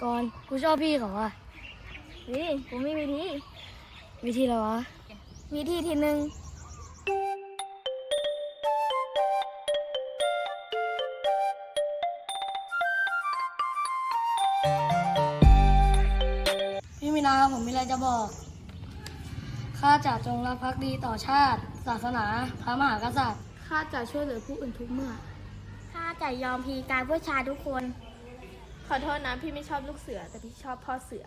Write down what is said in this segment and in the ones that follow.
กูชอบพี่เขาอะนี่ผมมีวิธีวิธีอะไรวะวิธีทีหนึ่งพี่มีนาผมมีอะไรจะบอก ข้าจะจงรักภักดีต่อชาติ ศาสนา พระมหากษัตริย์ ข้าจะช่วยเหลือผู้อื่นทุกเมื่อ ข้าจะยอมพีการเพื่อชายทุกคน ขอโทษนะพี่ไม่ชอบลูกเสือ แต่พี่ชอบพ่อเสือ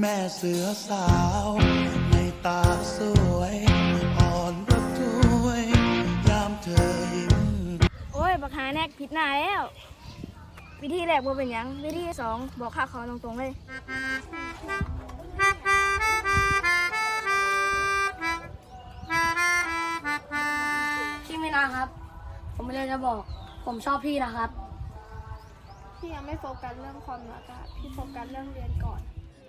แม่เสือสาว ในตาสวยอ่อนระทวย ยามเธอยิ้มโอ้ย บักหาแนกผิดหน้าแล้ว วิธีแรกบ่เป็นหยัง วิธีสองบอกข้าขอตรงๆเลย พี่มีนาครับ ผมมีอะไรจะบอก ผมชอบพี่นะครับ พี่ยังไม่โฟกัสเรื่องความรักอะพี่โฟกัสเรื่องเรียนก่อน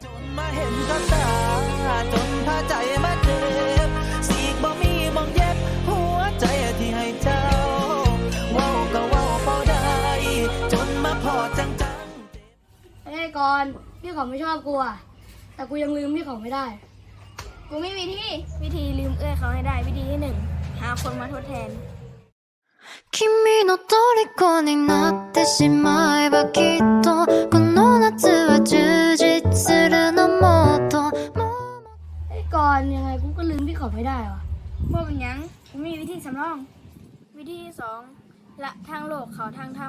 จนมาเห็นกับตาจนพาใจมาเจ็บสีกบ่มีมองเย็บหัวใจที่ให้เจ้าเว้าก็เว้าพอได้ จนมาพอจังจังๆเอ้ยก่อนพี่เขาไม่ชอบกูอะแต่กูยังลืมพี่เขาไม่ได้ กูมีวิธีวิธีลืมเอื้อยเขาให้ได้ วิธีที่หนึ่งหาคนมาทดแทน 君の虜になってしまえばきっとこの夏は充実するのもっともう เอ้ยก่อนยังไงกูก็ลืมพี่เขาไม่ได้วะ ว่าเป็นหยังผมมีวิธีสำรอง วิธีที่สองละทางโลกเขาทางธร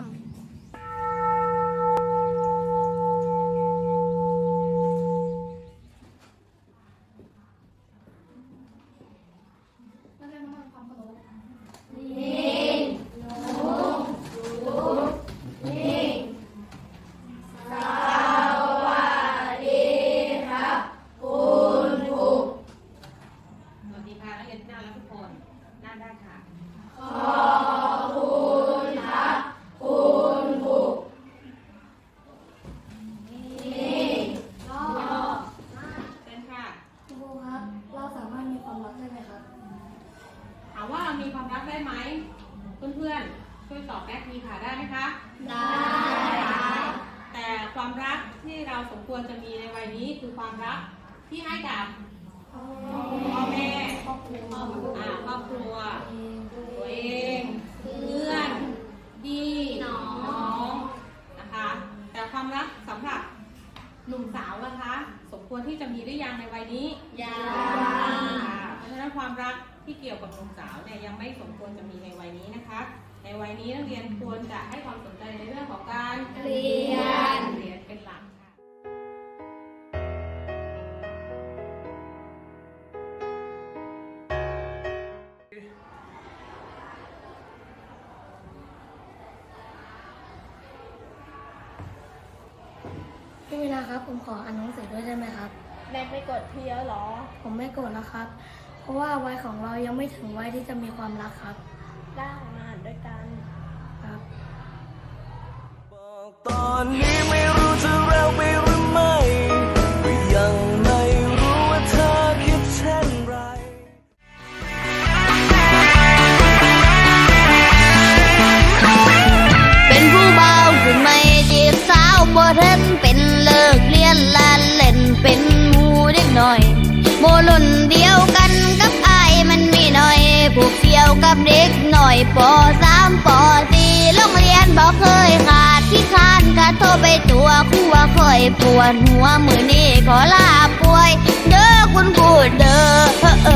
ดีค่ะนักเรียนที่น่ารักทุกคนนั่งได้ค่ะ ขอบคุณค่ะเป็นค่ะครูครับเราสามารถมีความรักได้ไหมครับถามว่าเรามีความรักได้ไหมเพื่อนๆช่วยตอบแบ็คทีค่ะได้ไหมคะได้แต่ความรักที่เราสมควรจะมีในวัยนี้คือความรักที่ให้กับพ่อแม่ ครอบครัวอ่าครอบครัวตัวเองเพื่อนพี่น้องนะคะ แต่ความรักสำหรับหนุ่มสาวนะคะ สมควรที่จะมีหรือยังในวัยนี้ยังเพราะฉะนั้นความรักที่เกี่ยวกับหนุ่มสาวเนี่ยยังไม่สมควรจะมีในวัยนี้นะคะ ในวัยนี้นักเรียนควรจะให้ความสนใจในเรื่องของการเรียนเรียนเป็นหลัก พี่มีนาครับ ผมขออ่านหนังสือด้วยได้ไหมครับแนกไปกดพี่แล้วเหรอ ผมไม่โกรธนะครับ เพราะว่าวัยของเรายังไม่ถึงวัยที่จะมีความรักครับ ได้มาอ่านด้วยกันครับ บอกตอนนี้ กับเด็กหน่อยปสามปสี่โรงเรียนบอกเคยขาดที่คานกะโทรไปตัวครู่ว่าคยปวดหัวมือนี่ขอลาป่วย เด้อคุณครูเด้อ